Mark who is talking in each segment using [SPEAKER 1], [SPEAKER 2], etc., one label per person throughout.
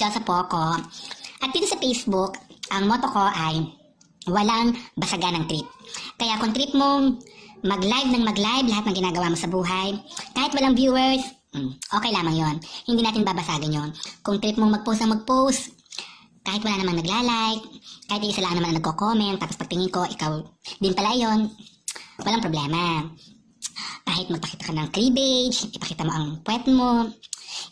[SPEAKER 1] Angel sa Poco. At dito sa Facebook, ang motto ko ay walang basagan ng trip. Kaya kung trip mong mag-live ng mag-live lahat ng ginagawa mo sa buhay, kahit walang viewers, mm, okay lamang yon. Hindi natin babasagin yon. Kung trip mong mag-post ng mag-post, kahit wala namang nagla-like, kahit isa lang naman nagko-comment, tapos pagtingin ko, ikaw din pala yon, walang problema. Kahit magpakita ka ng cleavage, ipakita mo ang puwet mo,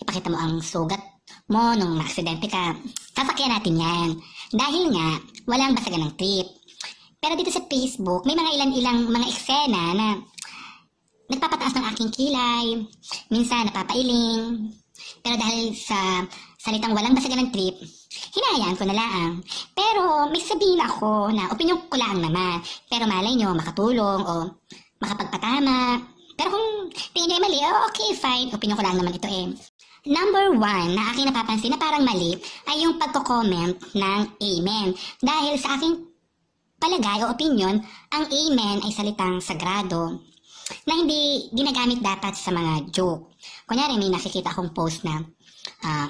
[SPEAKER 1] ipakita mo ang sugat mo nung na-aksidente ka, sasakyan natin yan. Dahil nga, walang basagan ng trip. Pero dito sa Facebook, may mga ilan-ilang mga eksena na nagpapataas ng aking kilay, minsan napapailing. Pero dahil sa salitang walang basagan ng trip, hinahayaan ko na lang. Pero may sabihin ako na opinyon ko lang naman. Pero malay nyo, makatulong o makapagpatama. Pero kung tingin nyo mali, oh, okay, fine. Opinyon ko lang naman ito eh. Number one na aking napapansin na parang mali ay yung pagko-comment ng amen. Dahil sa aking palagay o opinion, ang amen ay salitang sagrado na hindi ginagamit dapat sa mga joke. Kunyari, may nakikita akong post na, uh,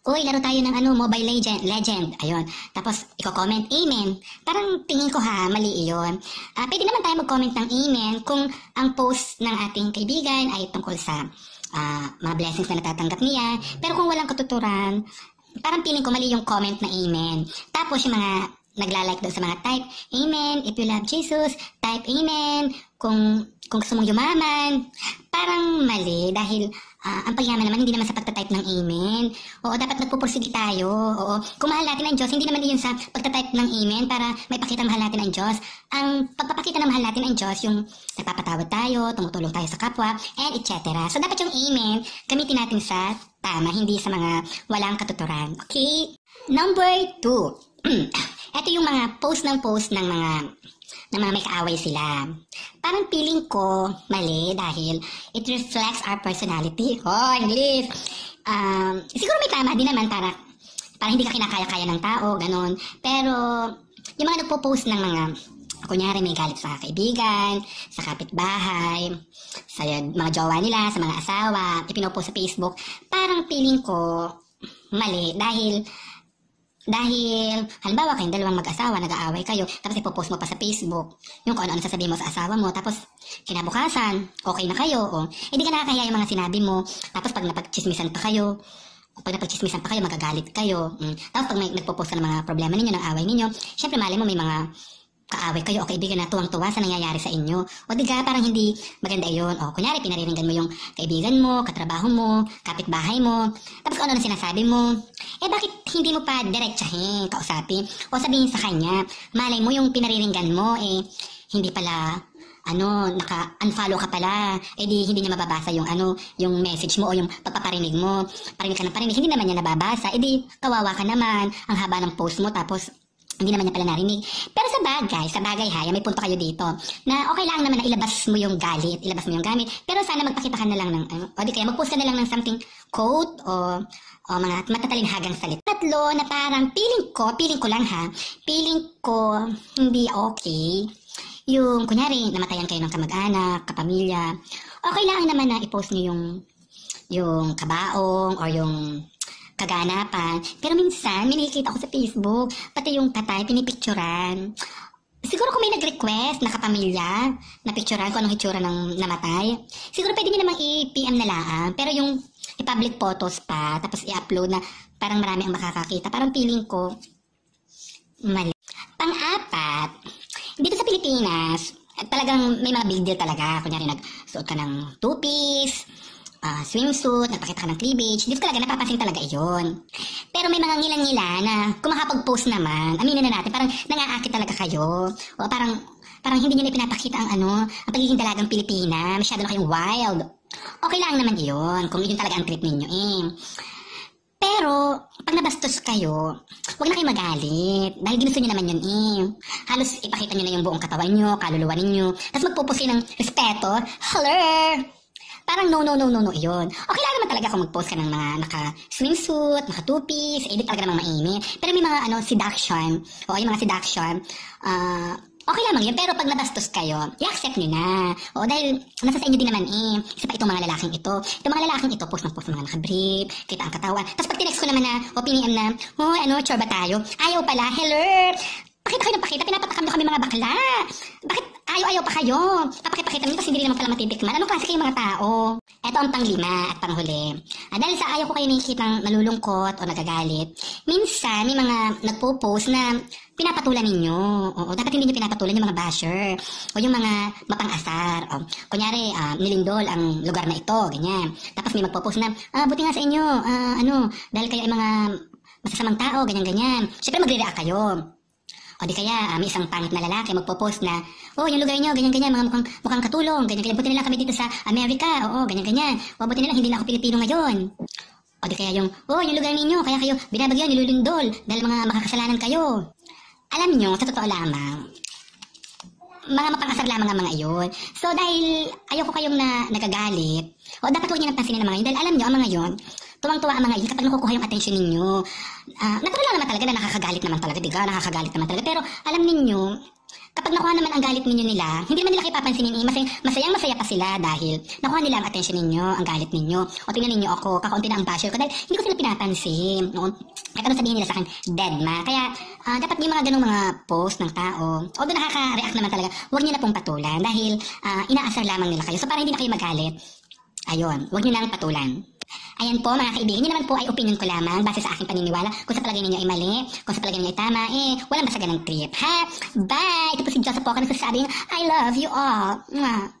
[SPEAKER 1] Uy, laro tayo ng ano, Mobile Legend. Legend. Ayun. Tapos, i-comment, Amen. Parang tingin ko ha, mali iyon. Uh, pwede naman tayo mag-comment ng Amen kung ang post ng ating kaibigan ay tungkol sa uh, mga blessings na natatanggap niya. Pero kung walang katuturan, parang feeling ko mali yung comment na Amen. Tapos, yung mga nagla-like doon sa mga type, Amen, if you love Jesus, type Amen, kung, kung gusto mong yumaman, parang mali dahil uh, ang pagyaman naman hindi naman sa pagtatype ng Amen. Oo, dapat magpupursige tayo. Oo, kung mahal natin ang Diyos, hindi naman yun sa pagtatype ng Amen para may pakita mahal natin ang Diyos. Ang pagpapakita na mahal natin ang Diyos, yung nagpapatawad tayo, tumutulong tayo sa kapwa, and etc. So, dapat yung Amen, gamitin natin sa tama, hindi sa mga walang katuturan. Okay? Number two. Ito yung mga post ng post ng mga ng mga may kaaway sila. Parang feeling ko mali dahil it reflects our personality. Oh, English! Um, siguro may tama din naman para para hindi ka kinakaya-kaya ng tao, ganun. Pero yung mga nagpo-post ng mga kunyari may galit sa kaibigan, sa kapitbahay, sa mga jowa nila, sa mga asawa, ipinopost sa Facebook, parang feeling ko mali dahil dahil, halimbawa kayong dalawang mag-asawa, nag-aaway kayo, tapos ipopost mo pa sa Facebook, yung kung ano-ano sasabihin mo sa asawa mo, tapos kinabukasan, okay na kayo, o hindi ka nakakaya yung mga sinabi mo, tapos pag napagchismisan pa kayo, pag napagchismisan pa kayo, magagalit kayo. Mm. Tapos pag may nagpo-post ng mga problema ninyo, ng away ninyo, syempre mali mo may mga kaaway kayo o kaibigan na tuwang-tuwa sa nangyayari sa inyo. O diga, parang hindi maganda yun. O kunyari, pinariringan mo yung kaibigan mo, katrabaho mo, kapitbahay mo, tapos ano na sinasabi mo, eh bakit hindi mo pa diretsahin, kausapin, o sabihin sa kanya, malay mo yung pinariringan mo, eh hindi pala ano, naka-unfollow ka pala, eh di hindi niya mababasa yung ano, yung message mo o yung pagpaparinig mo. Parinig ka ng parinig, hindi naman niya nababasa. Eh di, kawawa ka naman, ang haba ng post mo, tapos hindi naman niya pala narinig. Pero sa bagay, sa bagay ha, may punto kayo dito, na okay lang naman na ilabas mo yung galit, ilabas mo yung gamit, pero sana magpakita ka na lang ng, ano, o di kaya magpost ka na lang ng something quote o, o mga matatalinhagang salita. Tatlo na parang feeling ko, feeling ko lang ha, feeling ko hindi okay. Yung, kunyari, namatayan kayo ng kamag-anak, kapamilya, okay lang naman na i-post niyo yung yung kabaong or yung kaganapan. Pero minsan, may nakikita ko sa Facebook, pati yung katay, pinipicturan. Siguro kung may nag-request na kapamilya, na picturean kung anong hitsura ng namatay, siguro pwede nyo namang i-PM na lang. Pero yung i-public photos pa, tapos i-upload na parang marami ang makakakita. Parang feeling ko, mali. Pang-apat, dito sa Pilipinas, talagang may mga big deal talaga. Kunyari, nagsuot ka ng two-piece, uh, swimsuit, nagpakita ka ng cleavage, di ko talaga napapansin talaga iyon. Pero may mga ngilang-ngila na kung makapag-post naman, aminin na natin, parang nangaakit talaga kayo. O parang, parang hindi nyo na pinapakita ang ano, ang pagiging dalagang Pilipina, masyado na kayong wild. Okay lang naman iyon, kung yun talaga ang trip ninyo eh. Pero, pag nabastos kayo, huwag na kayo magalit. Dahil ginusto nyo naman yun eh. Halos ipakita nyo na yung buong katawan nyo, kaluluwa ninyo. Tapos magpupusin ng respeto. Hello! Parang no, no, no, no, no, yun. Okay lang naman talaga kung mag-post ka ng mga naka-swimsuit, naka-two-piece, di talaga namang mainit. Pero may mga, ano, seduction, o yung mga seduction, uh, Okay lamang yun, pero pag nabastos kayo, i-accept nyo na. O dahil nasa sa inyo din naman eh. Isa pa itong mga lalaking ito. Itong mga lalaking ito, post ng post ng mga nakabrief, kita ang katawan. Tapos pag tinext ko naman na, o piniem na, oh ano, chore ba tayo? Ayaw pala, hello! Pakita kayo ng pakita, pinapatakam nyo kami mga bakla. Bakit ayaw-ayaw pa kayo? Papakipakita nyo, tapos hindi naman pala matitikman. Anong klase kayong mga tao? Ito ang panglima at panghuli. Ah, dahil sa ayaw ko kayo nakikita nalulungkot o nagagalit, minsan may mga nagpo-post na pinapatulan ninyo. Oo, dapat hindi nyo pinapatulan yung mga basher o yung mga mapang-asar. O, kunyari, ah, nilindol ang lugar na ito, ganyan. Tapos may magpo-post na, ah, buti nga sa inyo, ah, ano, dahil kayo ay mga masasamang tao, ganyan-ganyan. Siyempre magre-react kayo. O di kaya, may isang pangit na lalaki magpo-post na, oh, yung lugar nyo, ganyan-ganyan, mga mukhang, mukhang katulong, ganyan-ganyan. Buti nila kami dito sa Amerika, oo, ganyan-ganyan. O buti nila, hindi na ako Pilipino ngayon. O di kaya yung, oh, yung lugar ninyo, kaya kayo binabagyan, nilulundol, dahil mga makakasalanan kayo. Alam nyo, sa totoo lamang, mga mapang-asar lamang ang mga iyon. So dahil ayoko kayong na nagagalit, o dapat huwag niyo nang pansinin ang mga yun, dahil alam nyo, ang mga yun, tuwang-tuwa ang mga yun kapag nakukuha yung attention ninyo. Ah, natural lang naman talaga na nakakagalit naman talaga, diga, nakakagalit naman talaga. Pero alam ninyo, kapag nakuha naman ang galit ninyo nila, hindi naman nila kayo papansinin eh, masay, masayang masaya pa sila dahil nakuha nila ang attention ninyo, ang galit ninyo. O tingnan ninyo ako, kakaunti na ang basher ko dahil hindi ko sila pinapansin. No? Kahit ano sabihin nila sa akin, dead ma. Kaya ah, dapat yung mga ganong mga post ng tao, although nakaka-react naman talaga, huwag niyo na pong patulan dahil ah, inaasar lamang nila kayo. So para hindi na kayo magalit, ayun, huwag niyo nang patulan. Ayan po mga kaibigan, yun naman po ay opinion ko lamang base sa aking paniniwala. Kung sa palagay ninyo ay mali, kung sa palagay ninyo ay tama, eh, walang basagan ng trip. Ha? Bye! Ito po si Joseph po, ka nagsasabing, I love you all. Mwah.